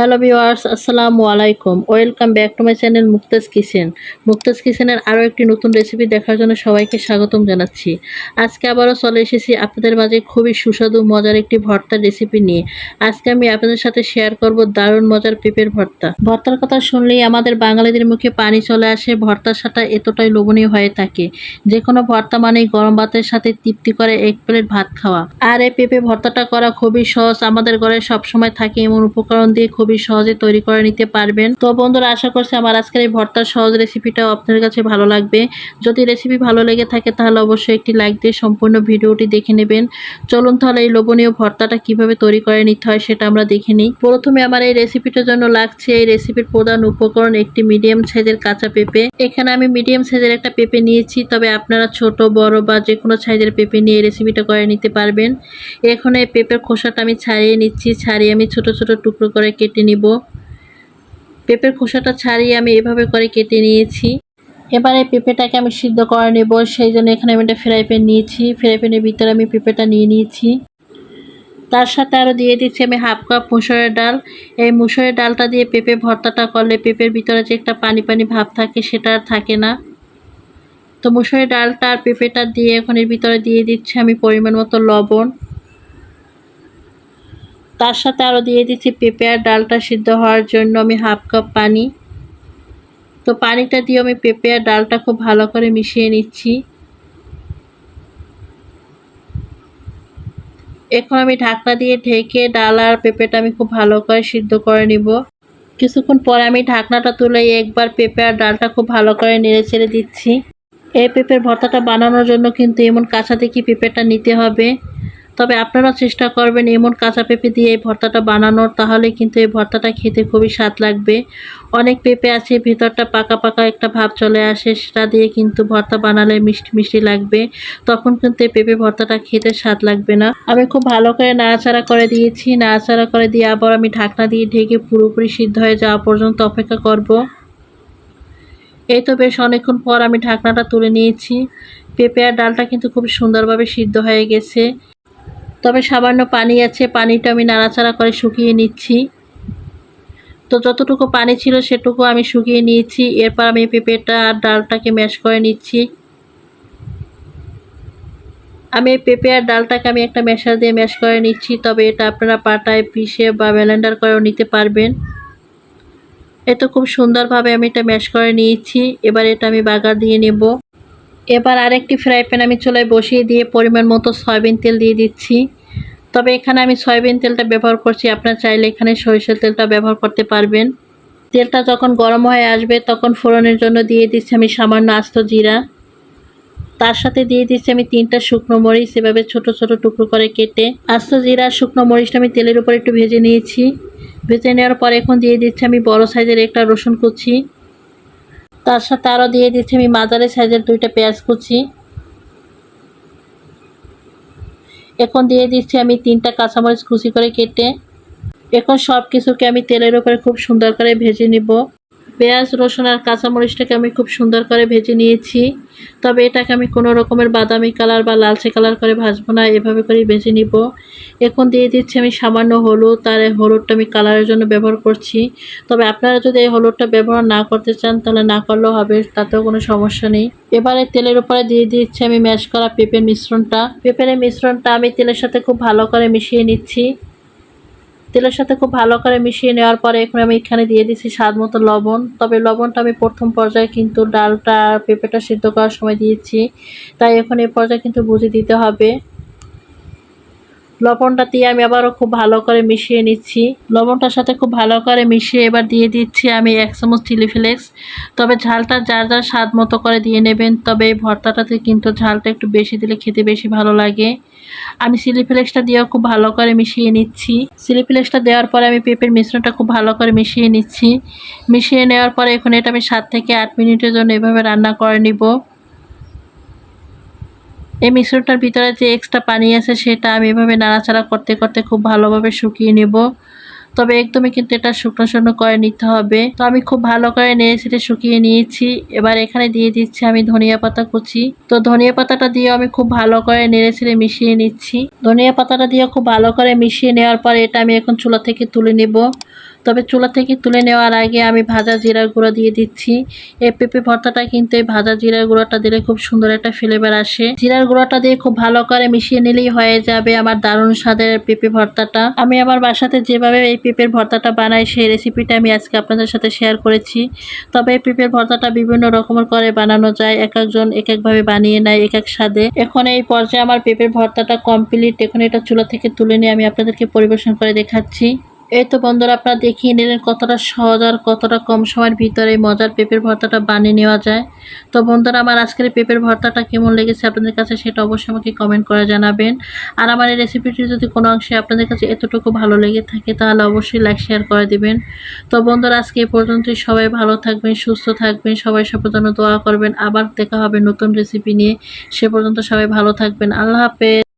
Hello viewers আসসালামু আলাইকুম welcome back to my channel Mukta's kitchen Mukta's কিচেনের আরও একটি নতুন রেসিপি দেখার জন্য সবাইকে স্বাগতম জানাচ্ছি। আজকে আবারও চলে এসেছি আপনাদের মাঝে খুবই সুস্বাদু, মজার একটি ভর্তার রেসিপি নিয়ে। আজকে আমি আপনাদের সাথে শেয়ার করব দারুণ মজার পেঁপের ভর্তা। ভর্তার কথা শুনলেই আমাদের বাঙালিদের মুখে পানি চলে আসে, ভর্তার সাথে এতটাই লোভনীয় হয়ে থাকে। যে কোনো ভর্তা মানেই গরম ভাতের সাথে তৃপ্তি করে এক প্লেট ভাত খাওয়া। আর এই পেঁপে ভর্তাটা করা খুবই সহজ, আমাদের ঘরে সবসময় থাকে এমন উপকরণ দিয়ে খুবই সহজে তৈরি করে নিতে পারবেন। তো বন্ধুরা, আশা করছি আমার আজকের এই ভর্তার সহজ রেসিপিটাও আপনাদের কাছে ভালো লাগবে। যদি রেসিপি ভালো লেগে থাকে, তাহলে অবশ্যই একটি লাইক দিয়ে সম্পূর্ণ ভিডিওটি দেখে নেবেন। চলুন তাহলে এই লোভনীয় ভর্তাটা কীভাবে তৈরি করে নিতে হয় সেটা আমরা দেখে নিই। প্রথমে আমার এই রেসিপিটার জন্য লাগছে এই রেসিপির প্রধান উপকরণ একটি মিডিয়াম সাইজের কাঁচা পেঁপে। এখানে আমি মিডিয়াম সাইজের একটা পেঁপে নিয়েছি, তবে আপনারা ছোট, বড় বা যে কোনো সাইজের পেঁপে নিয়ে এই রেসিপিটা করে নিতে পারবেন। এখন এই পেঁপের খোসাটা আমি ছাড়িয়ে নিচ্ছি, ছাড়িয়ে আমি ছোট ছোট টুকরো করে কেটে নিব। পেঁপের খোসাটা ছাড়িয়ে আমি এভাবে করে কেটে নিয়েছি। এবারে পেঁপেটাকে আমি সিদ্ধ করে নেব, সেই জন্য এখানে আমি একটা ফ্রাই প্যান নিয়েছি। ফ্রাই প্যানের ভিতরে আমি পেঁপেটা নিয়ে নিয়েছি। তার সাথে আরও দিয়ে দিচ্ছি আমি হাফ কাপ মুসুরের ডাল। এই মুসুরের ডালটা দিয়ে পেঁপে ভর্তাটা করলে পেঁপের ভিতরে যে একটা পানি পানি ভাব থাকে সেটা আর থাকে না। তো মুসুরের ডালটা আর পেঁপেটা দিয়ে এখন এর ভিতরে দিয়ে দিচ্ছি আমি পরিমাণ মতো লবণ। তার সাথে আরও দিয়ে দিচ্ছি পেঁপে আর ডালটা সিদ্ধ হওয়ার জন্য আমি হাফ কাপ পানি। তো পানিটা দিয়ে আমি পেঁপে আর ডালটা খুব ভালো করে মিশিয়ে নিচ্ছি। এখন আমি ঢাকনা দিয়ে ঢেকে ডাল আর পেঁপেটা আমি খুব ভালো করে সিদ্ধ করে নিব। কিছুক্ষণ পরে আমি ঢাকনাটা তুলে একবার পেঁপে আর ডালটা খুব ভালো করে নেড়ে চেড়ে দিচ্ছি। এই পেঁপের ভর্তাটা বানানোর জন্য কিন্তু এমন কাঁচা দেখি পেঁপেটা নিতে হবে। তবে আপনারা চেষ্টা করবেন এমন কাঁচা পেঁপে দিয়ে এই ভর্তাটা বানানোর, তাহলে কিন্তু এই ভর্তাটা খেতে খুবই স্বাদ লাগবে। অনেক পেঁপে আছে, ভিতরটা পাকা পাকা একটা ভাব চলে আসে, সেটা দিয়ে কিন্তু ভর্তা বানালে মিষ্টি মিষ্টি লাগবে। তখন কিন্তু এই পেঁপে ভর্তাটা খেতে স্বাদ লাগবে না। আমি খুব ভালো করে নাড়াচাড়া করে দিয়েছি, নাড়াচাড়া করে দিয়ে আবার আমি ঢাকনা দিয়ে ঢেকে পুরোপুরি সিদ্ধ হয়ে যাওয়া পর্যন্ত অপেক্ষা করব। এই তো বেশ অনেকক্ষণ পর আমি ঢাকনাটা তুলে নিয়েছি। পেঁপে আর ডালটা কিন্তু খুব সুন্দরভাবে সিদ্ধ হয়ে গেছে। তবে সামান্য পানি আছে, পানিটা আমি নাড়াচাড়া করে শুকিয়ে নিচ্ছি। তো যতটুকু পানি ছিল সেটুকু আমি শুকিয়ে নিয়েছি। এরপর আমি পেঁপেটা আর ডালটাকে ম্যাশ করে নিচ্ছি। আমি পেঁপে আর ডালটাকে আমি একটা ম্যাশার দিয়ে ম্যাশ করে নিচ্ছি, তবে এটা আপনারা পাটায় পিষে বা ব্লেন্ডার করেও নিতে পারবেন। এ তো খুব সুন্দরভাবে আমি এটা ম্যাশ করে নিয়েছি। এবার এটা আমি বাগার দিয়ে নেব। এবার আরেকটি ফ্রাই প্যান আমি চুলায় বসিয়ে দিয়ে পরিমাণ মতো সয়াবিন তেল দিয়ে দিচ্ছি। তবে এখানে আমি সয়াবিন তেলটা ব্যবহার করছি, আপনার চাইলে এখানে সরিষার তেলটা ব্যবহার করতে পারবেন। তেলটা যখন গরম হয়ে আসবে, তখন ফোড়নের জন্য দিয়ে দিচ্ছি আমি সামান্য আস্ত জিরা। তার সাথে দিয়ে দিচ্ছি আমি তিনটা শুকনো মরিচ, এভাবে ছোট ছোট টুকরো করে কেটে আস্ত জিরা, শুকনো মরিচটা আমি তেলের উপর একটু ভেজে নিয়েছি। ভেজে নেওয়ার পর এখন দিয়ে দিচ্ছি আমি বড় সাইজের একটা রসুন কুচি। তার সাথে আরও দিয়ে দিচ্ছি, আমি মাঝারি সাইজের দুইটা পেঁয়াজ কুচি। এখন দিয়ে দিচ্ছি আমি তিনটা কাঁচামরিচ কুচি করে কেটে। এখন সব কিছুকে আমি তেলের উপরে খুব সুন্দর করে ভেজে নিব। পেঁয়াজ, রসুন আর কাঁচামরিচটাকে আমি খুব সুন্দর করে ভেজে নিয়েছি। তবে এটাকে আমি কোনো রকমের বাদামি কালার বা লালচে কালার করে ভাজবো না, এভাবে করেই ভেজে নিব। এখন দিয়ে দিচ্ছি আমি সামান্য হলুদ আর এই হলুদটা আমি কালারের জন্য ব্যবহার করছি। তবে আপনারা যদি এই হলুদটা ব্যবহার না করতে চান, তাহলে না করলেও হবে, তাতেও কোনো সমস্যা নেই। এবারে তেলের উপরে দিয়ে দিচ্ছি আমি ম্যাশ করা পেঁপের মিশ্রণটা। পেঁপের মিশ্রণটা আমি তেলের সাথে খুব ভালো করে মিশিয়ে নিচ্ছি। তেলের সাথে খুব ভালো করে মিশিয়ে নেওয়ার পরে এখন আমি এখানে দিয়ে দিচ্ছি স্বাদ মতো লবণ। তবে লবণটা আমি প্রথম পর্যায়ে কিন্তু ডালটা পেঁপেটা সিদ্ধ করার সময় দিয়েছি। তাই এখন এই পর্যায়ে কিন্তু বুঝে দিতে হবে। লবণটা দিয়ে আমি আবারও খুব ভালো করে মিশিয়ে নিচ্ছি। লবণটার সাথে খুব ভালো করে মিশিয়ে এবার দিয়ে দিচ্ছি আমি এক চামচ চিলি ফ্লেক্স। তবে ঝালটা যার যার স্বাদ মতো করে দিয়ে নেবেন, তবে এই ভর্তাটাতে কিন্তু ঝালটা একটু বেশি দিলে খেতে বেশি ভালো লাগে। আমি চিলি ফ্লেক্সটা দিয়েও খুব ভালো করে মিশিয়ে নিচ্ছি। চিলি ফ্লেক্সটা দেওয়ার পরে আমি পেঁপের মিশ্রণটা খুব ভালো করে মিশিয়ে নিচ্ছি। মিশিয়ে নেওয়ার পরে এখন এটা আমি সাত থেকে আট মিনিটের জন্য এভাবে রান্না করে নিব। এই মিশ্রণটার ভিতরে যে এক্সট্রা পানি আছে সেটা আমি এভাবে নাড়াচাড়া করতে করতে খুব ভালোভাবে শুকিয়ে নেব। তবে একদমই কিন্তু এটা শুকনো শুকনো করে নিতে হবে। তো আমি খুব ভালো করে নেড়ে ছেড়ে শুকিয়ে নিয়েছি। এবার এখানে দিয়ে দিচ্ছি আমি ধনিয়া পাতা কুচি। তো ধনিয়া পাতাটা দিয়ে আমি খুব ভালো করে নেড়ে ছেড়ে মিশিয়ে নিচ্ছি। ধনিয়া পাতাটা দিয়ে খুব ভালো করে মিশিয়ে নেওয়ার পর এটা আমি এখন চুলা থেকে তুলে নেব। তবে চুলা থেকে তুলে নেওয়ার আগে আমি ভাজা জিরার গুঁড়া দিয়ে দিচ্ছি। এই পেঁপে ভর্তাটা কিন্তু এই ভাজা জিরার গুঁড়াটা দিলে খুব সুন্দর একটা ফ্লেভার আসে। জিরার গুঁড়াটা দিয়ে খুব ভালো করে মিশিয়ে নিলেই হয়ে যাবে আমার দারুণ স্বাদের পেঁপে ভর্তাটা। আমি আমার বাসাতে যেভাবে এই পেঁপের ভর্তাটা বানাই, সেই রেসিপিটা আমি আজকে আপনাদের সাথে শেয়ার করেছি। তবে পেঁপের ভর্তাটা বিভিন্ন রকমের করে বানানো যায়, এক একজন এক একভাবে বানিয়ে নেয় এক এক স্বাদে। এখন এই পর্যায়ে আমার পেঁপের ভর্তাটা কমপ্লিট এখন এটা চুলা থেকে তুলে নিয়ে আমি আপনাদেরকে পরিবেশন করে দেখাচ্ছি। এই তো বন্ধুরা, আপনারা দেখিয়ে নিলেন কতটা সহজ আর কতটা কম সময়ের ভিতরে মজার পেঁপের ভর্তাটা বানিয়ে নেওয়া যায়। তো বন্ধুরা, আমার আজকের পেঁপের ভর্তাটা কেমন লেগেছে আপনাদের কাছে সেটা অবশ্যই আমাকে কমেন্ট করে জানাবেন। আর আমার এই রেসিপিটি যদি কোনো অংশে আপনাদের কাছে এতটুকু ভালো লেগে থাকে, তাহলে অবশ্যই লাইক শেয়ার করে দিবেন। তো বন্ধুরা, আজকে এই পর্যন্তই, সবাই ভালো থাকবেন, সুস্থ থাকবেন, সবাই সবার জন্য দোয়া করবেন। আবার দেখা হবে নতুন রেসিপি নিয়ে। সে পর্যন্ত সবাই ভালো থাকবেন। আল্লাহ হাফেজ।